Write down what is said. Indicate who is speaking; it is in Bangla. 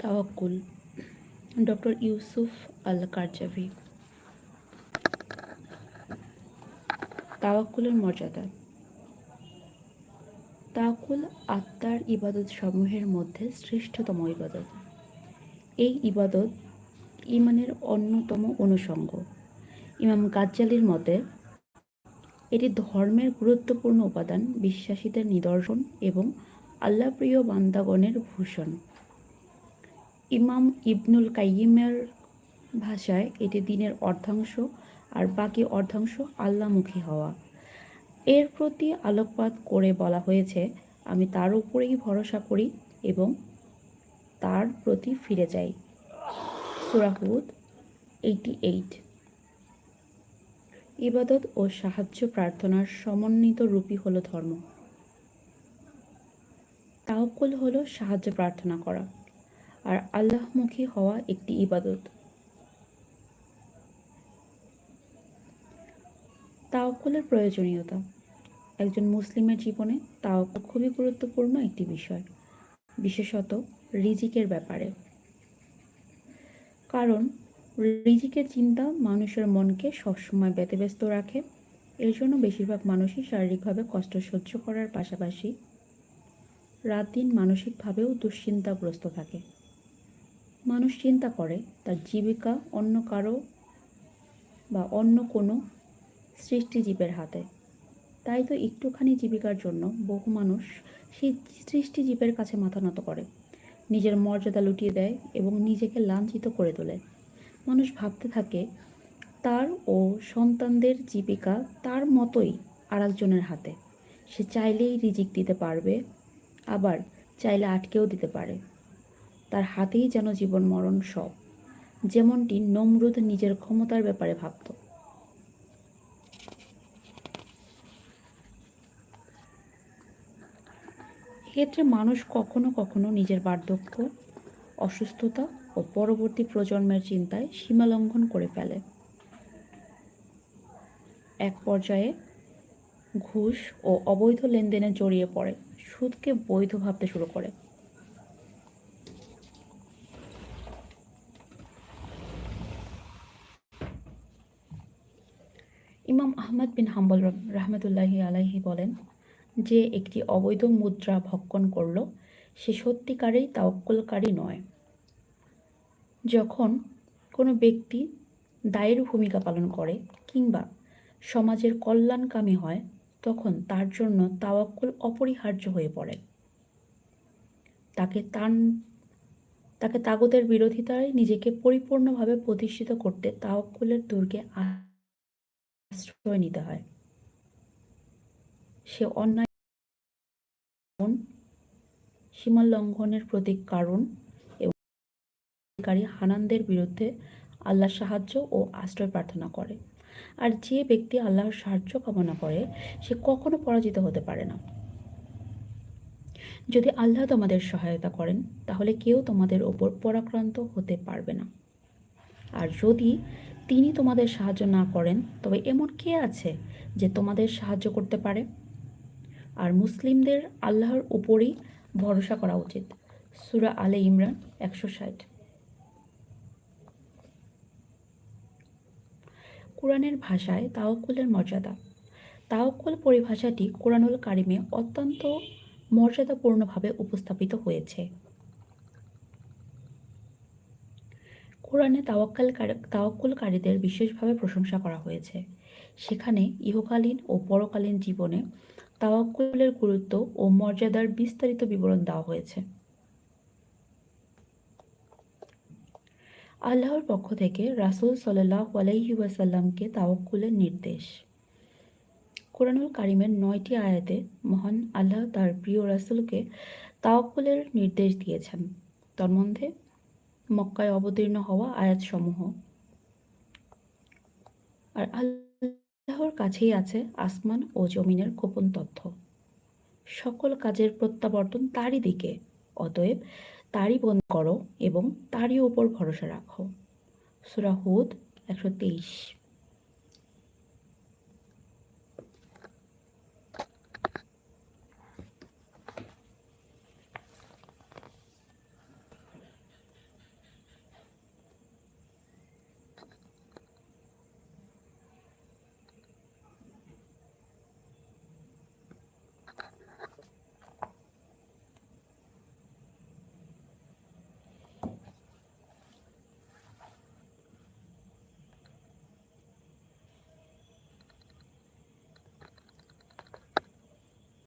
Speaker 1: তাওয়াক্কুল। ডক্টর ইউসুফ আল কারজাভি তাওয়াক্কুলের মর্যাদা। তাওয়াক্কুল আত্মার ইবাদত সমূহের মধ্যে শ্রেষ্ঠতম ইবাদত। এই ইবাদত ইমানের অন্যতম অনুষঙ্গ। ইমাম গাজ্জালির মতে, এটি ধর্মের গুরুত্বপূর্ণ উপাদান, বিশ্বাসীদের নিদর্শন এবং আল্লাহপ্রিয় বান্দাগণের ভূষণ। ইমাম ইবনুল কাইয়িমের ভাষায় এটি দিনের অর্ধাংশ আর বাকি অর্ধাংশ আল্লামুখী হওয়া। এর প্রতি আলোকপাত করে বলা হয়েছে, আমি তার উপরেই ভরসা করি এবং তার প্রতি ফিরে যাই। সুরাহুদ এইটি এইট ইবাদত ও সাহায্য প্রার্থনার সমন্বিত রূপই হলো ধর্ম। তাওকুল হলো সাহায্য প্রার্থনা করা। আর আল্লাহমুখী হওয়া একটি ইবাদত। তাওকলের প্রয়োজনীয়তা। একজন মুসলিমের জীবনে তাওকুল খুবই গুরুত্বপূর্ণ একটি বিষয়, বিশেষত রিজিকের ব্যাপারে। কারণ রিজিকের চিন্তা মানুষের মনকে সবসময় ব্যতিব্যস্ত রাখে এর জন্য বেশিরভাগ মানুষই শারীরিকভাবে কষ্ট সহ্য করার পাশাপাশি রাত দিন মানসিকভাবেও দুশ্চিন্তাগ্রস্ত থাকে। মানুষ চিন্তা করে তার জীবিকা অন্য কারও বা অন্য কোনো সৃষ্টিজীবের হাতে। তাই তো একটুখানি জীবিকার জন্য বহু মানুষ সেই সৃষ্টিজীবের কাছে মাথা নত করে। নিজের মর্যাদা লুটিয়ে দেয় এবং নিজেকে লাঞ্ছিত করে তোলে। মানুষ ভাবতে থাকে, তার ও সন্তানদের জীবিকা তার মতোই আরেকজনের হাতে। সে চাইলেই রিজিক দিতে পারবে, আবার চাইলে আটকেও দিতে পারে। তার হাতেই যেন জীবন মরণ সব। যেমনটি নমরুদ নিজের ক্ষমতার ব্যাপারে ভাবত। এক্ষেত্রে মানুষ কখনো কখনো নিজের বার্ধক্য, অসুস্থতা ও পরবর্তী প্রজন্মের চিন্তায় সীমা লঙ্ঘন করে ফেলে। এক পর্যায়ে ঘুষ ও অবৈধ লেনদেনে জড়িয়ে পড়ে, সুদকে বৈধ ভাবতে শুরু করে। ইমাম আহমদ বিন হাম্বল রহমতুল্লাহি আলাইহি বলেন যে, একটি অবৈধ মুদ্রা ভক্ষণ করল, সে সত্যিকারেই তাওক্কলকারী নয়। যখন কোনো ব্যক্তি দায়ের ভূমিকা পালন করে কিংবা সমাজের কল্যাণকামী হয়, তখন তার জন্য তাওয়াক্কুল অপরিহার্য হয়ে পড়ে। তাকে তান, তাকে তাগতের বিরোধিতায় নিজেকে পরিপূর্ণভাবে প্রতিষ্ঠিত করতে তাওয়াক্কুলের দুর্গে আশ্রয় নিতে হয়। সে অন্যায় সীমা লঙ্ঘনের প্রতীক কারণ এবং হানানদের বিরুদ্ধে আল্লাহ সাহায্য ও আশ্রয় প্রার্থনা করে। আর যে ব্যক্তি আল্লাহর সাহায্য কামনা করে, সে কখনো পরাজিত হতে পারে না। যদি আল্লাহ তোমাদের সহায়তা করেন, তাহলে কেউ তোমাদের ওপর পরাক্রান্ত হতে পারবে না। আর যদি তিনি তোমাদের সাহায্য না করেন, তবে এমন কে আছে যে তোমাদের সাহায্য করতে পারে? আর মুসলিমদের আল্লাহর উপরেই ভরসা করা উচিত। সুরা আলে ইমরান একশো ষাট। কোরআনের ভাষায় তাওকুলের মর্যাদা। তাওকুল পরিভাষাটি কোরআনুল কারিমে অত্যন্ত মর্যাদাপূর্ণভাবে উপস্থাপিত হয়েছে। কোরআনে তাওয়াক্কাল তাওয়াক্কুলকারীদের বিশেষভাবে প্রশংসা করা হয়েছে। সেখানে ইহকালীন ও পরকালীন জীবনে তাওয়াক্কুলের গুরুত্ব ও মর্যাদার বিস্তারিত বিবরণ দেওয়া হয়েছে। আল্লাহর পক্ষ থেকে রাসুল সাল্লাহ আলাইহি তাওয়াক্কুলের নির্দেশ। কোরআনুল কারিমের নয়টি আয়াতে মহান আল্লাহ তার প্রিয় রাসুলকে তাওয়াক্কুলের নির্দেশ দিয়েছেন। তন্মধ্যে মক্কায় অবতীর্ণ হওয়া আয়াতসমূহ। আর আল্লাহর কাছেই আছে আসমান ও জমিনের গোপন তথ্য। সকল কাজের প্রত্যাবর্তন তারই দিকে। অতএব তারই বন্ধ করো এবং তারই উপর ভরসা রাখো। সুরাহুদ একশো তেইশ।